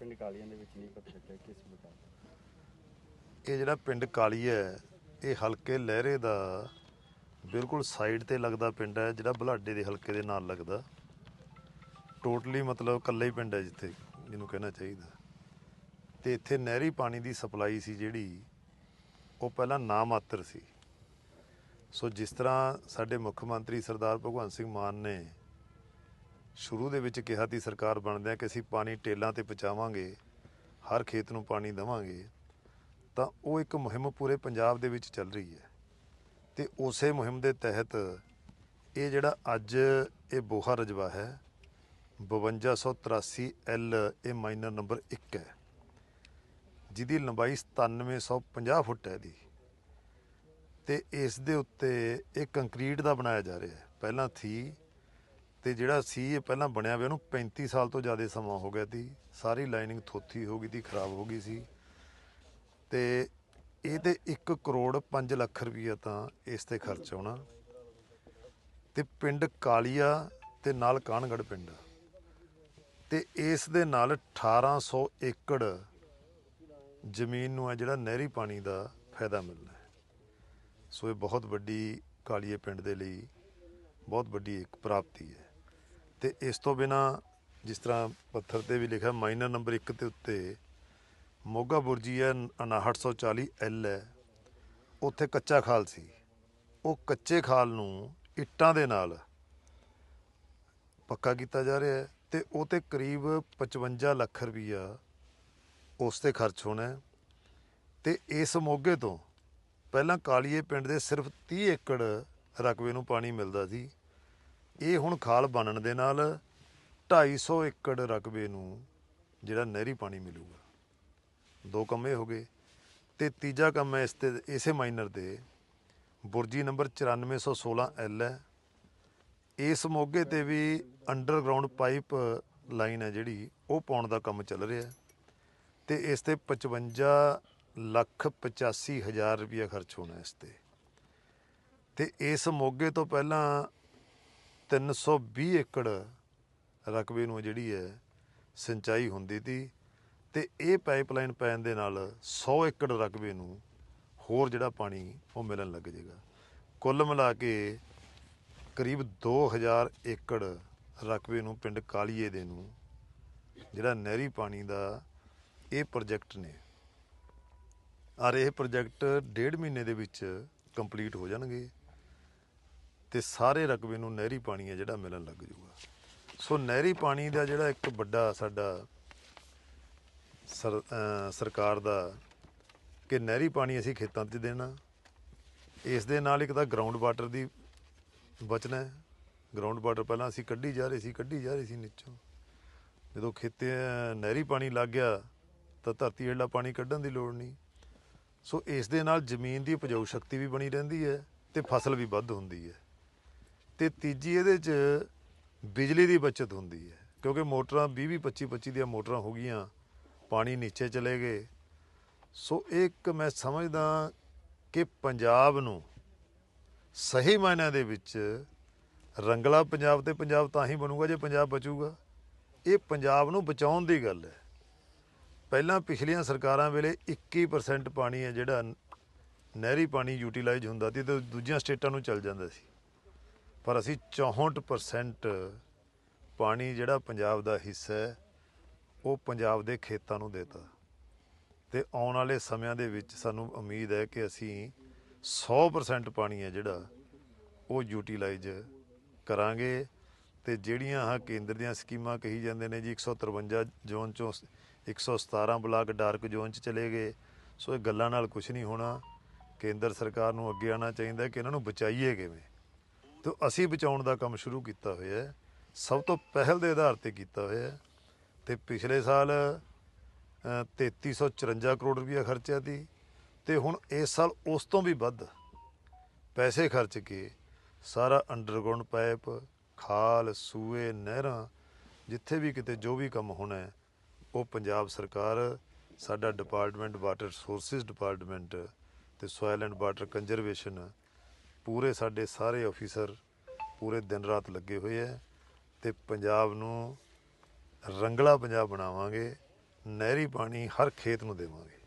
ਪਿੰਡ ਕਾਲੀਆਂ ਦੇ ਵਿੱਚ ਨਹੀਂ ਪਤਾ ਚੱਲਿਆ ਕਿਸ ਪ੍ਰਕਾਰ ਇਹ ਜਿਹੜਾ ਪਿੰਡ ਕਾਲੀ ਹੈ, ਇਹ ਹਲਕੇ ਲਹਿਰੇ ਦਾ ਬਿਲਕੁਲ ਸਾਈਡ ਤੇ ਲੱਗਦਾ ਪਿੰਡ ਹੈ, ਜਿਹੜਾ ਬੁਲਾਡੇ ਦੇ ਹਲਕੇ ਦੇ ਨਾਲ ਲੱਗਦਾ। ਟੋਟਲੀ ਮਤਲਬ ਇਕੱਲਾ ਹੀ ਪਿੰਡ ਹੈ ਜਿੱਥੇ ਜਿਹਨੂੰ ਕਹਿਣਾ ਚਾਹੀਦਾ। ਤੇ ਇੱਥੇ ਨਹਿਰੀ ਪਾਣੀ ਦੀ ਸਪਲਾਈ ਸੀ ਜਿਹੜੀ, ਉਹ ਪਹਿਲਾਂ ਨਾ ਮਾਤਰ ਸੀ। ਸੋ ਜਿਸ ਤਰ੍ਹਾਂ ਸਾਡੇ ਮੁੱਖ ਮੰਤਰੀ ਸਰਦਾਰ ਭਗਵੰਤ ਸਿੰਘ ਮਾਨ ਨੇ ਸ਼ੁਰੂ ਦੇ ਵਿੱਚ ਕਿਹਾ ਸੀ ਸਰਕਾਰ ਬਣਦਿਆਂ ਕਿ ਅਸੀਂ ਪਾਣੀ ਟੇਲਾਂ ਤੇ ਪਹੁੰਚਾਵਾਂਗੇ, ਹਰ ਖੇਤ ਨੂੰ ਪਾਣੀ ਦੇਵਾਂਗੇ, ਤਾਂ ਉਹ ਇੱਕ ਮੁਹਿੰਮ ਪੂਰੇ ਪੰਜਾਬ ਦੇ ਵਿੱਚ ਚੱਲ ਰਹੀ ਹੈ। ਤੇ ਉਸੇ ਮੁਹਿੰਮ ਦੇ ਤਹਿਤ ਇਹ ਜਿਹੜਾ ਅੱਜ ਇਹ ਬੋਹਾ ਰਜਵਾ ਹੈ 5283 ਐਲ ਇਹ ਮਾਈਨਰ ਨੰਬਰ 1 ਹੈ। ਜਿਹਦੀ ਲੰਬਾਈ 9750 ਫੁੱਟ ਹੈ ਦੀ ਤੇ ਇਸ ਦੇ ਉੱਤੇ ਇਹ ਕੰਕਰੀਟ ਦਾ ਬਣਾਇਆ ਜਾ ਰਿਹਾ ਹੈ। ਪਹਿਲਾਂ ਥੀ ਤੇ ਜਿਹੜਾ ਸੀ ਇਹ ਪਹਿਲਾਂ ਬਣਿਆ ਹੋਇਆ, ਉਹਨੂੰ 35 ਸਾਲ ਤੋਂ ਜ਼ਿਆਦਾ ਸਮਾਂ ਹੋ ਗਿਆ ਸੀ। ਸਾਰੀ ਲਾਈਨਿੰਗ ਥੋਥੀ ਹੋ ਗਈ ਸੀ, ਖਰਾਬ ਹੋ ਗਈ ਸੀ। ਤੇ ਇਹ ਤੇ 1 ਕਰੋੜ 5 ਲੱਖ ਰੁਪਈਆ ਤਾਂ ਇਸ ਤੇ ਖਰਚ ਆਉਣਾ ਤੇ ਪਿੰਡ ਕਾਲੀਆ ਤੇ ਨਾਲ ਕਾਨਗੜ ਪਿੰਡ। ਤੇ ਇਸ ਦੇ ਨਾਲ 1800 ਏਕੜ ਜ਼ਮੀਨ ਨੂੰ ਹੈ ਜਿਹੜਾ ਨਹਿਰੀ ਪਾਣੀ ਦਾ ਫਾਇਦਾ ਮਿਲਣਾ ਸੋ ਇਹ ਬਹੁਤ ਵੱਡੀ ਕਾਲੀਏ ਪਿੰਡ ਦੇ ਲਈ ਬਹੁਤ ਵੱਡੀ ਇੱਕ ਪ੍ਰਾਪਤੀ ਹੈ। ਤੇ ਇਸ ਤੋਂ ਬਿਨਾ ਜਿਸ ਤਰ੍ਹਾਂ ਪੱਥਰ ਤੇ ਵੀ ਲਿਖਿਆ, ਮਾਈਨਰ ਨੰਬਰ 1 ਤੇ ਉੱਤੇ ਮੋਗਾ ਬੁਰਜੀ ਹੈ 5940 ਐਲ ਹੈ। ਉੱਥੇ ਕੱਚਾ ਖਾਲ ਸੀ। ਉਹ ਕੱਚੇ ਖਾਲ ਨੂੰ ਇੱਟਾਂ ਦੇ ਨਾਲ ਪੱਕਾ ਕੀਤਾ ਜਾ ਰਿਹਾ ਹੈ ਤੇ ਉਹ ਤੇ ਕਰੀਬ 55 ਲੱਖ ਰੁਪਈਆ ਉਸ ਤੇ ਖਰਚ ਹੋਣਾ ਹੈ। ਤੇ ਇਸ ਮੋਗੇ ਤੋਂ ਪਹਿਲਾਂ ਕਾਲੀਏ ਪਿੰਡ ਦੇ ਸਿਰਫ 30 ਏਕੜ ਰਕਬੇ ਨੂੰ ਪਾਣੀ ਮਿਲਦਾ ਸੀ। ਇਹ ਹੁਣ ਖਾਲ ਬਣਨ ਦੇ ਨਾਲ 250 ਏਕੜ ਰਕਬੇ ਨੂੰ ਜਿਹੜਾ ਨਹਿਰੀ ਪਾਣੀ ਮਿਲੂਗਾ। ਦੋ ਕੰਮ ਇਹ ਹੋ ਗਏ ਤੇ ਤੀਜਾ ਕੰਮ ਹੈ ਇਸ ਤੇ, ਇਸੇ ਮਾਈਨਰ ਦੇ। ਬੁਰਜੀ ਨੰਬਰ 9416 ਐਲ ਹੈ। ਇਸ ਮੋਗੇ ਤੇ ਵੀ ਅੰਡਰਗਰਾਉਂਡ ਪਾਈਪ ਲਾਈਨ ਹੈ ਜਿਹੜੀ, ਉਹ ਪਾਉਣ ਦਾ ਕੰਮ ਚੱਲ ਰਿਹਾ ਹੈ ਤੇ ਇਸ ਤੇ 55 ਲੱਖ 85 ਹਜ਼ਾਰ ਰੁਪਇਆ ਖਰਚ ਹੋਣਾ ਇਸ ਤੇ। ਤੇ ਇਸ ਮੋਗੇ ਤੋਂ ਪਹਿਲਾਂ 320 ਏਕੜ ਰਕਬੇ ਨੂੰ ਜਿਹੜੀ ਹੈ ਸਿੰਚਾਈ ਹੁੰਦੀ ਸੀ ਤੇ ਇਹ ਪਾਈਪਲਾਈਨ ਪੈਣ ਦੇ ਨਾਲ 100 ਏਕੜ ਰਕਬੇ ਨੂੰ ਹੋਰ ਜਿਹੜਾ ਪਾਣੀ ਉਹ ਮਿਲਣ ਲੱਗ ਜਾਏਗਾ ਕੁੱਲ ਮਿਲਾ ਕੇ ਕਰੀਬ 2000 ਏਕੜ ਰਕਬੇ ਨੂੰ ਪਿੰਡ ਕਾਲੀਏ ਦੇ ਨੂੰ ਜਿਹੜਾ ਨਹਿਰੀ ਪਾਣੀ ਦਾ ਇਹ ਪ੍ਰੋਜੈਕਟ ਨੇ। ਔਰ ਇਹ ਪ੍ਰੋਜੈਕਟ ਡੇਢ ਮਹੀਨੇ ਦੇ ਵਿੱਚ ਕੰਪਲੀਟ ਹੋ ਜਾਣਗੇ। ਤੇ ਸਾਰੇ ਰਕਬੇ ਨੂੰ ਨਹਿਰੀ ਪਾਣੀ ਹੈ ਜਿਹੜਾ ਮਿਲਣ ਲੱਗ ਜੂਗਾ। ਸੋ ਨਹਿਰੀ ਪਾਣੀ ਦਾ ਜਿਹੜਾ ਇੱਕ ਵੱਡਾ ਸਾਡਾ ਸਰਕਾਰ ਦਾ ਕਿ ਨਹਿਰੀ ਪਾਣੀ ਅਸੀਂ ਖੇਤਾਂ 'ਚ ਦੇਣਾ, ਇਸ ਦੇ ਨਾਲ ਇੱਕ ਤਾਂ ਗਰਾਊਂਡ ਵਾਟਰ ਦੀ ਬਚਣਾ ਹੈ। ਗਰਾਊਂਡ ਵਾਟਰ ਪਹਿਲਾਂ ਅਸੀਂ ਕੱਢੀ ਜਾ ਰਹੇ ਸੀ, ਕੱਢੀ ਜਾ ਰਹੇ ਸੀ ਨੀਚੋਂ। ਜਦੋਂ ਖੇਤੇ ਨਹਿਰੀ ਪਾਣੀ ਲੱਗ ਗਿਆ, ਤਾਂ ਧਰਤੀ ਹੇਠਲਾ ਪਾਣੀ ਕੱਢਣ ਦੀ ਲੋੜ ਨਹੀਂ। ਸੋ ਇਸ ਦੇ ਨਾਲ ਜ਼ਮੀਨ ਦੀ ਉਪਜਾਊ ਸ਼ਕਤੀ ਵੀ ਬਣੀ ਰਹਿੰਦੀ ਹੈ ਤੇ ਫਸਲ ਵੀ ਵੱਧ ਹੁੰਦੀ ਹੈ। ਤੇ ਤੀਜੀ ਇਹਦੇ 'ਚ ਬਿਜਲੀ ਦੀ ਬਚਤ ਹੁੰਦੀ ਹੈ, ਕਿਉਂਕਿ ਮੋਟਰਾਂ 20 20 25 25 ਦੀਆਂ ਮੋਟਰਾਂ ਹੋ ਗਈਆਂ, ਪਾਣੀ ਨੀਚੇ ਚਲੇ ਗਏ। ਸੋ ਇਹ ਇੱਕ ਮੈਂ ਸਮਝਦਾ ਕਿ ਪੰਜਾਬ ਨੂੰ ਸਹੀ ਮਾਇਨਿਆਂ ਦੇ ਵਿੱਚ ਰੰਗਲਾ ਪੰਜਾਬ ਤੇ ਪੰਜਾਬ ਤਾਂ ਹੀ ਬਣੂਗਾ ਜੇ ਪੰਜਾਬ ਬਚੂਗਾ। ਇਹ ਪੰਜਾਬ ਨੂੰ ਬਚਾਉਣ ਦੀ ਗੱਲ ਹੈ। ਪਹਿਲਾਂ ਪਿਛਲੀਆਂ ਸਰਕਾਰਾਂ ਵੇਲੇ 21% ਪਾਣੀ ਹੈ ਜਿਹੜਾ ਨਹਿਰੀ ਪਾਣੀ ਯੂਟਿਲਾਈਜ਼ ਹੁੰਦਾ ਸੀ ਤੇ ਦੂਜੀਆਂ ਸਟੇਟਾਂ ਨੂੰ ਚੱਲ ਜਾਂਦਾ ਸੀ। ਪਰ ਅਸੀਂ 64% ਪਾਣੀ ਜਿਹੜਾ ਪੰਜਾਬ ਦਾ ਹਿੱਸਾ ਹੈ, ਉਹ ਪੰਜਾਬ ਦੇ ਖੇਤਾਂ ਨੂੰ ਦੇਤਾ। ਤੇ ਆਉਣ ਵਾਲੇ ਸਮਿਆਂ ਦੇ ਵਿੱਚ ਸਾਨੂੰ ਉਮੀਦ ਹੈ ਕਿ ਅਸੀਂ 100% ਪਾਣੀ ਹੈ ਜਿਹੜਾ, ਉਹ ਯੂਟਿਲਾਈਜ਼ ਕਰਾਂਗੇ। ਤੇ ਜਿਹੜੀਆਂ ਆਹ ਕੇਂਦਰ ਦੀਆਂ ਸਕੀਮਾਂ ਕਹੀ ਜਾਂਦੇ ਨੇ ਜੀ 153 ਜ਼ੋਨ ਚੋਂ 117 ਬਲਾਕ ਡਾਰਕ ਜ਼ੋਨ ਚ ਚਲੇ ਗਏ। ਸੋ ਇਹ ਗੱਲਾਂ ਨਾਲ ਕੁਝ ਨਹੀਂ ਹੋਣਾ। ਕੇਂਦਰ ਸਰਕਾਰ ਨੂੰ ਅੱਗੇ ਆਉਣਾ ਚਾਹੀਦਾ ਕਿ ਇਹਨਾਂ ਨੂੰ ਬਚਾਈਏ ਕਿਵੇਂ? ਤੇ ਅਸੀਂ ਬਚਾਉਣ ਦਾ ਕੰਮ ਸ਼ੁਰੂ ਕੀਤਾ ਹੋਇਆ ਹੈ। ਸਭ ਤੋਂ ਪਹਿਲ ਦੇ ਆਧਾਰ ਤੇ ਕੀਤਾ ਹੋਇਆ ਹੈ। ਤੇ ਪਿਛਲੇ ਸਾਲ ਅ, 3354 ਕਰੋੜ ਰੁਪਇਆ ਖਰਚਿਆ ਸੀ। ਤੇ ਹੁਣ ਇਸ ਸਾਲ ਉਸ ਤੋਂ ਵੀ ਵੱਧ ਪੈਸੇ ਖਰਚ ਕੇ ਸਾਰਾ ਅੰਡਰਗਰਾਉਂਡ ਪਾਈਪ ਖਾਲ ਸੂਏ ਨਹਿਰਾਂ ਜਿੱਥੇ ਵੀ ਕਿਤੇ ਜੋ ਵੀ ਕੰਮ ਹੋਣਾ ਹੈ ਉਹ ਪੰਜਾਬ ਸਰਕਾਰ ਸਾਡਾ ਡਿਪਾਰਟਮੈਂਟ ਵਾਟਰ ਰਿਸੋਰਸਿਸ ਡਿਪਾਰਟਮੈਂਟ ਤੇ ਸੋਇਲ ਐਂਡ ਵਾਟਰ ਕੰਜ਼ਰਵੇਸ਼ਨ ਪੂਰੇ ਸਾਡੇ ਸਾਰੇ ਅਫੀਸਰ ਪੂਰੇ ਦਿਨ ਰਾਤ ਲੱਗੇ ਹੋਏ ਹੈ ਤੇ ਪੰਜਾਬ ਨੂੰ ਰੰਗਲਾ ਪੰਜਾਬ ਬਣਾਵਾਂਗੇ, ਨਹਿਰੀ ਪਾਣੀ ਹਰ ਖੇਤ ਨੂੰ ਦੇਵਾਂਗੇ।